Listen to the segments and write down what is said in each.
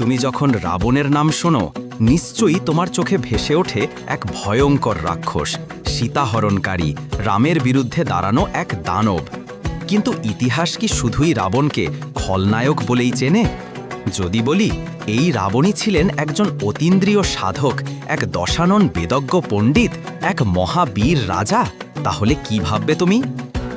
তুমি যখন রাবণের নাম শোনো, নিশ্চয়ই তোমার চোখে ভেসে ওঠে এক ভয়ঙ্কর রাক্ষস, সীতাহরণকারী, রামের বিরুদ্ধে দাঁড়ানো এক দানব। কিন্তু ইতিহাস কি শুধুই রাবণকে খলনায়ক বলেই চেনে? যদি বলি, এই রাবণই ছিলেন একজন অতীন্দ্রিয় সাধক, এক দশানন বেদজ্ঞ পণ্ডিত, এক মহাবীর রাজা। তাহলে কি ভাববে তুমি?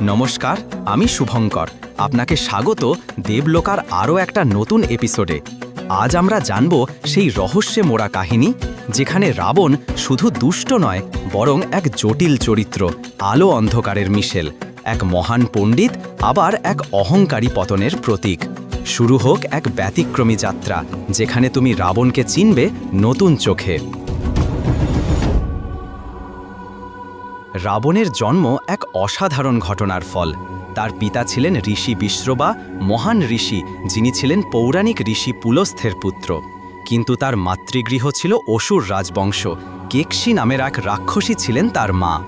নমস্কার, আমি শুভঙ্কর। আপনাকে স্বাগত দেবলোকার আরও একটা নতুন এপিসোডে। আজ আমরা জানব সেই রহস্যে মোড়া কাহিনী, যেখানে রাবণ শুধু দুষ্ট নয়, বরং এক জটিল চরিত্র, আলো অন্ধকারের মিশেল, এক মহান পণ্ডিত, আবার এক অহংকারী পতনের প্রতীক। শুরু হোক এক ব্যতিক্রমী যাত্রা, যেখানে তুমি রাবণকে চিনবে নতুন চোখে। রাবণের জন্ম এক অসাধারণ ঘটনার ফল। তার পিতা ছিলেন ঋষি বিশ্রবা মহান ঋষি, যিনি ছিলেন পৌরাণিক ঋষি পুলস্থের পুত্র। কিন্তু তার মাতৃগৃহ ছিল অসুর রাজবংশ। কেকশি নামের এক রাক্ষসী ছিলেন তার মা।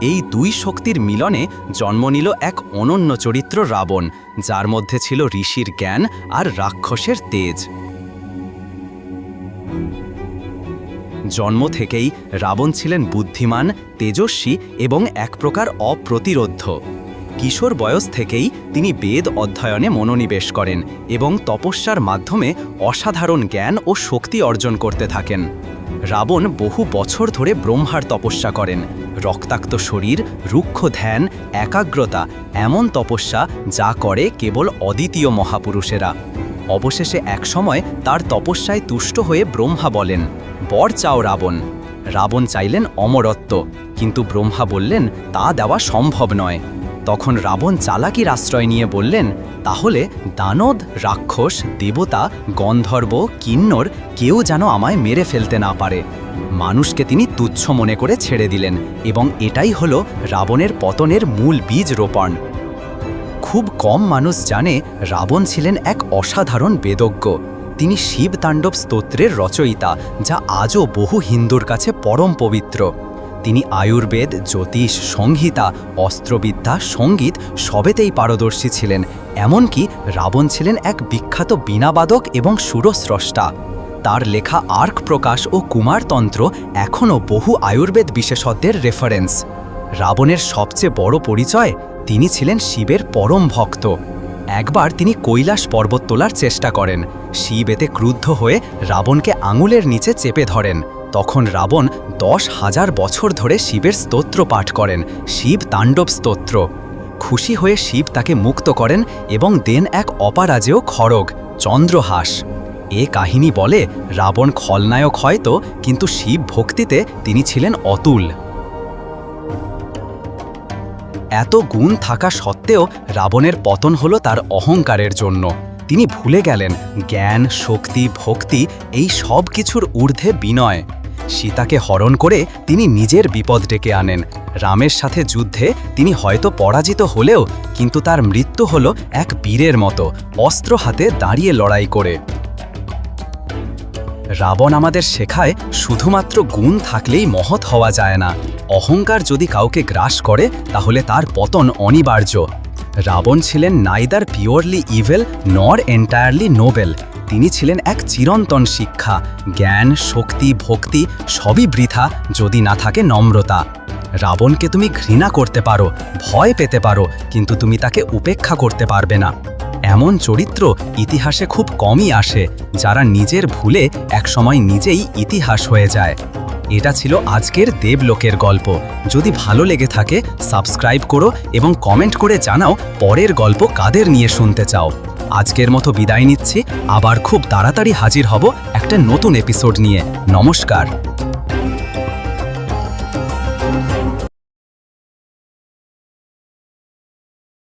এই দুই শক্তির মিলনে জন্ম নিল এক অনন্য চরিত্র রাবণ, যার মধ্যে ছিল ঋষির জ্ঞান আর রাক্ষসের তেজ। জন্ম থেকেই রাবণ ছিলেন বুদ্ধিমান, তেজস্বী এবং এক প্রকার অপ্রতিরোধ্য। কিশোর বয়স থেকেই তিনি বেদ অধ্যয়নে মনোনিবেশ করেন এবং তপস্যার মাধ্যমে অসাধারণ জ্ঞান ও শক্তি অর্জন করতে থাকেন। রাবণ বহু বছর ধরে ব্রহ্মার তপস্যা করেন। রক্তাক্ত শরীর, রুক্ষ ধ্যান, একাগ্রতা এমন তপস্যা যা করে কেবল অদ্বিতীয় মহাপুরুষেরা। অবশেষে একসময় তার তপস্যায় তুষ্ট হয়ে ব্রহ্মা বলেন, বর চাও রাবণ। রাবণ চাইলেন অমরত্ব, কিন্তু ব্রহ্মা বললেন, তা দেওয়া সম্ভব নয়। তখন রাবণ চালাকির আশ্রয় নিয়ে বললেন, তাহলে দানদ রাক্ষস, দেবতা, গন্ধর্ব, কিন্নর কেউ যেন আমায় মেরে ফেলতে না পারে। মানুষকে তিনি তুচ্ছ মনে করে ছেড়ে দিলেন এবং এটাই হলো রাবণের পতনের মূল বীজ রোপণ। খুব কম মানুষ জানে রাবণ ছিলেন এক অসাধারণ বেদজ্ঞ। তিনি শিব তাণ্ডব স্তোত্রের রচয়িতা, যা আজও বহু হিন্দুর কাছে পরম পবিত্র। তিনি আয়ুর্বেদ, জ্যোতিষ, সংহিতা, অস্ত্রবিদ্যা, সংগীত সবেতেই পারদর্শী ছিলেন। এমনকি রাবণ ছিলেন এক বিখ্যাত বীণাবাদক এবং সুরস্রষ্টা। তার লেখা আর্ক প্রকাশ ও কুমারতন্ত্র এখনও বহু আয়ুর্বেদ বিশেষজ্ঞের রেফারেন্স। রাবণের সবচেয়ে বড় পরিচয়, তিনি ছিলেন শিবের পরম ভক্ত। একবার তিনি কৈলাস পর্বত তোলার চেষ্টা করেন। শিব এতে ক্রুদ্ধ হয়ে রাবণকে আঙুলের নিচে চেপে ধরেন। তখন রাবণ দশ হাজার বছর ধরে শিবের স্তোত্র পাঠ করেন, শিব তাণ্ডব স্তোত্র। খুশি হয়ে শিব তাকে মুক্ত করেন এবং দেন এক অপারাজেয় খড়গ, চন্দ্রহাস। এ কাহিনী বলে রাবণ খলনায়ক হয়তো, কিন্তু শিব ভক্তিতে তিনি ছিলেন অতুল। এত গুণ থাকা সত্ত্বেও রাবণের পতন হলো তার অহংকারের জন্য। তিনি ভুলে গেলেন, জ্ঞান, শক্তি, ভক্তি, এই সব কিছুর ঊর্ধ্বে বিনয়। সীতাকে হরণ করে তিনি নিজের বিপদ ডেকে আনেন। রামের সাথে যুদ্ধে তিনি হয়তো পরাজিত হলেও কিন্তু তার মৃত্যু হল এক বীরের মতো, অস্ত্র হাতে দাঁড়িয়ে লড়াই করে। রাবণ আমাদের শেখায় শুধুমাত্র গুণ থাকলেই মহৎ হওয়া যায় না। অহংকার যদি কাউকে গ্রাস করে, তাহলে তার পতন অনিবার্য। রাবণ ছিলেন neither purely evil, nor entirely noble. তিনি ছিলেন এক চিরন্তন শিক্ষা। জ্ঞান, শক্তি, ভক্তি সবই বৃথা যদি না থাকে নম্রতা। রাবণকে তুমি ঘৃণা করতে পারো, ভয় পেতে পারো, কিন্তু তুমি তাকে উপেক্ষা করতে পারবে না। এমন চরিত্র ইতিহাসে খুব কমই আসে, যারা নিজের ভুলে একসময় নিজেই ইতিহাস হয়ে যায়। এটা ছিল আজকের দেবলোকের গল্প। যদি ভালো লেগে থাকে, সাবস্ক্রাইব করো এবং কমেন্ট করে জানাও পরের গল্প কাদের নিয়ে শুনতে চাও। আজকের মতো বিদায় নিচ্ছি। আবার খুব তাড়াতাড়ি হাজির হব একটা নতুন এপিসোড নিয়ে। নমস্কার।